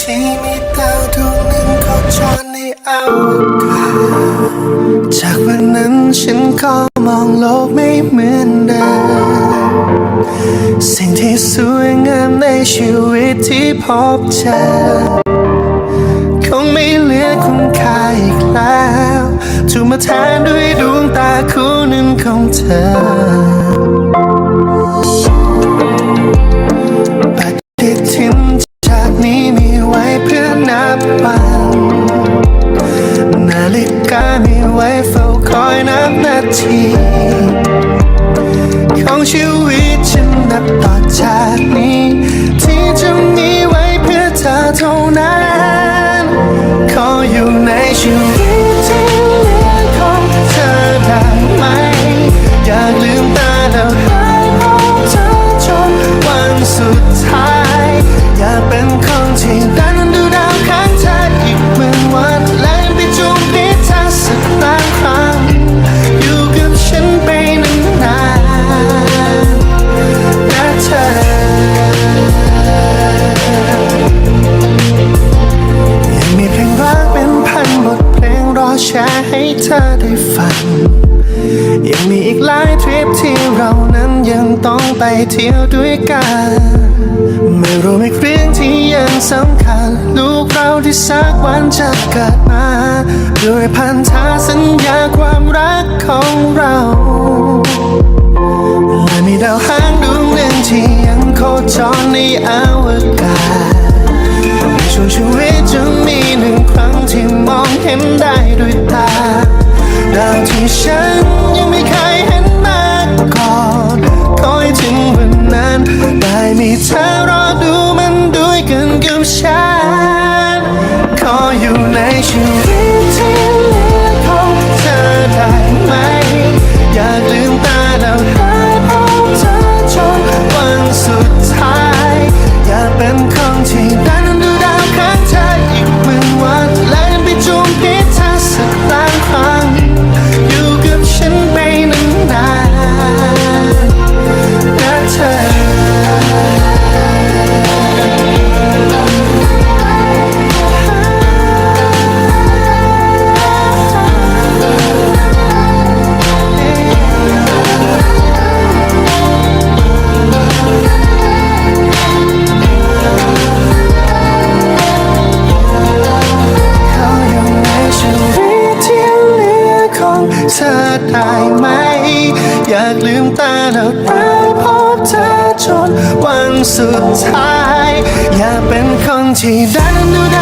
ที่มีดาวดวงหนึ่งโคจรในอวกาศจากวันนั้นฉันก็มองโลกไม่เหมือนเดิมสิ่งที่สวยงามในชีวิตที่พบเจอคงไม่เหลือคุณค่าอีกแล้วถูกมาแทนด้วยดวงตาคู่หนึ่งของเธอ ทีของชีวิตฉันนับต่อจากนี้ ที่จะมีไว้เพื่อเธอเท่านั้น ขออยู่ในชีวิต ให้เธอได้ฟัง ยังมีอีกหลายทริปที่เรานั้นยังต้องไปเที่ยวด้วยกัน ไม่รู้อีกเรื่องที่ยังสำคัญ ลูกเราที่สักวันจะเกิดมา ด้วยพันธสัญญาความรักของเราและมีดาวหางดวงหนึ่งที่ยังโคจรในอวกาศในช่วงชีวิตจะมีหนึ่งครั้งที่มองเห็นได้ ที่ฉันยังไม่เคยเห็นมาก่อนคอยถึงวันนั้น ได้มีเธอรอดูมันด้วยกันกับฉัน ขออยู่ในชีวิต ได้ไหม อยากลืมตาแล้วได้พบเธอจนวันสุดท้าย อยากเป็นคนที่ได้นั้นดูได้